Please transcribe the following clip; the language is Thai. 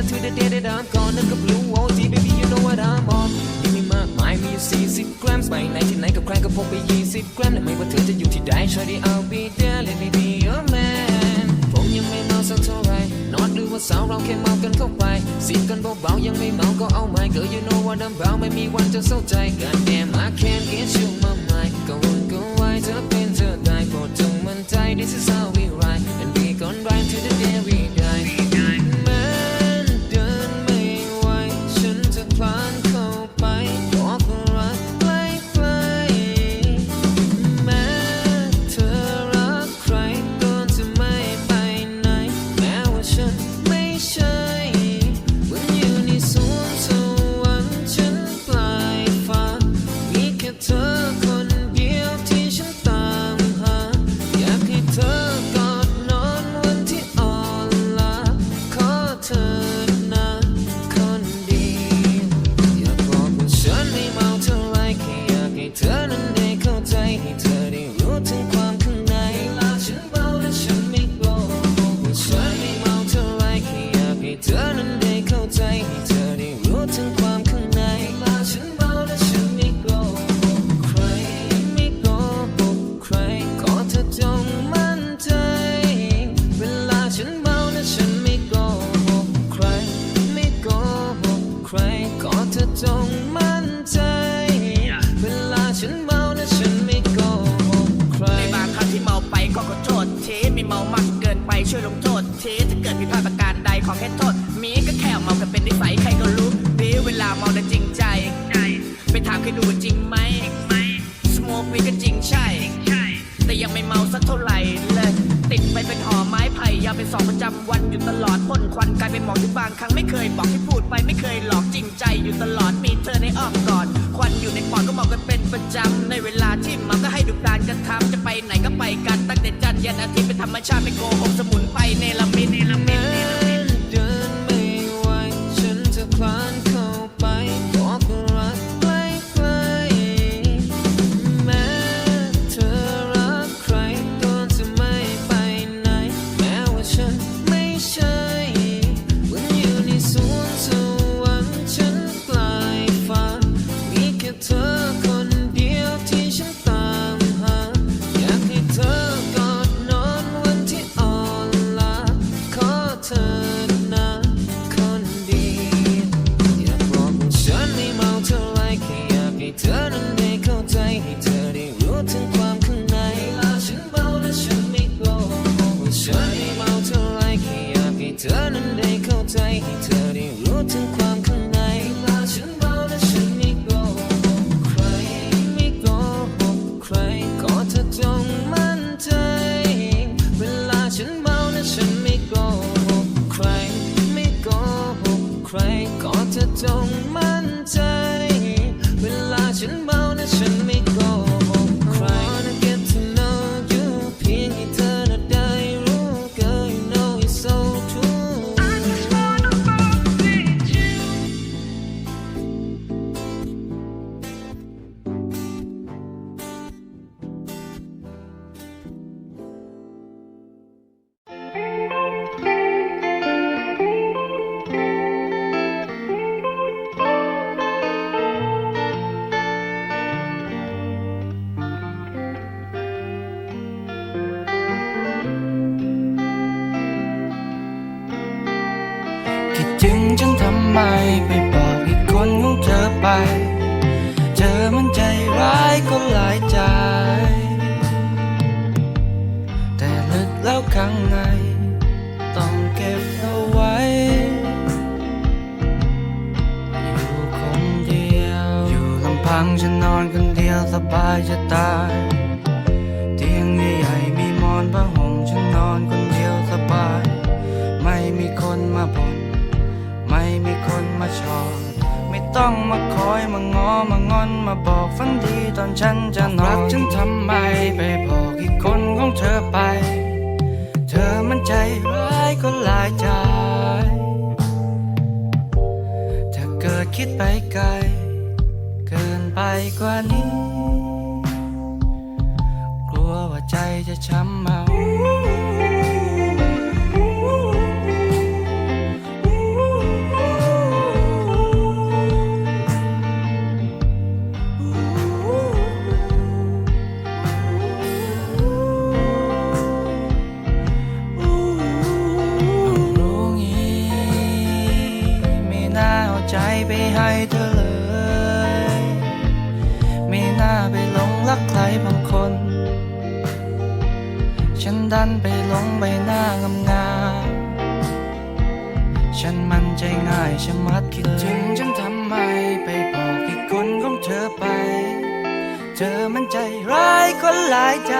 ก็เป็นอย่างนั้น until the day that I'm gone นั่นก็ blue OT baby you know what I'm on ยังไม่มากมายมีอยู่40 grams ไปไหนที่ไหนกับใครก็พกไป 20กรัมแต่ไม่ว่าเธอจะอยู่ที่ใด Shawty I'll be there let me be your man ผมยังไม่เมาสักเท่าไหรนอนดูว่าสาวเราแค่เมากันเข้าไปสิบกันเบาๆยังไม่เมาก็เอาไม่ Girl you know what I'm about ไม่มีวันจะเศร้าใจ God damn I can't get you my mind ก็วนก็วายเธอเป็นเธอได้โปรดจงมั่นใจ This is how we ride and we gon' ride ใครขอเธอจงมั่นใจ เวลาฉันเมาและฉันไม่โกหกใคร ในบางครั้งที่เมาไปก็ขอโทษทีไม่เมามากเกินไปช่วยลงโทษทีถ้าเกิดผิดพลาดประการใดขอแค่โทษ มีก็แค่เมากันเป็นนิสัยใครก็รู้ดีเวลาเมาแต่จริงใจ ไปถามใครดูว่าจริงไหมสโมกวีก็จริงใช่ แต่ยังไม่เมาสักเท่าไหร่เลย ติดไปเป็นหอไม้าวเป็นสองประจำวันอยู่ตลอดพ่นควันกลายเป็นหมอกที่บางครั้งไม่เคยบอกที่พูดไปไม่เคยหลอกจริงใจอยู่ตลอดมีเธอในอ้อมกอดควันอยู่ในปอดก็หมอกันเป็นประจำในเวลาที่มันก็ให้ดุดานกันทำจะไปไหนก็ไปกันตั้งแต่จันทร์ยันอาทิตย์เป็นธรรมชาติไม่โกหกสมุนไพรเนล เธอคนเดียวที่ฉันตามหา อยากให้เธอกอดนอนวันที่อ่อนล้าขอเธอนะคนดี อยากบอกว่าฉันไม่เมาเท่าไรแค่อยากให้เธอนั้นได้เข้าใจให้เธอได้รู้ถึงความข้างในฉันเมาและฉันไม่โกหกว่าฉันไม่เมาเท่าไรแค่อยากให้เธอนั้นได้เข้าใจให้เธอได้รู้ถึงความ ห งฉันนอนคนเดียวสบายจะตาย เตียงใหญ่ๆมีหมอนผ้าห่มฉันนอนคนเดียวสบาย ไม่มีคนมาบ่นไม่มีคนมาชอบ ไม่ต้องมาคอยมางอมางอนมาบอกฝันดีตอนฉันจะนอนรักฉันทำไมไปบอกอีกคน ใจจะช้ำเมารู้งี้ไม่น่าใจไปให้เธอเลย ไม่น่าไปหลงรักใครบางคน ฉันดันไปหลงใบหน้างามงามฉันมันใจง่ายชะมัดคิดถึงฉันทำไมไปบอกอีกคนของเธอไป เธอมันใจร้ายคนหลายใจ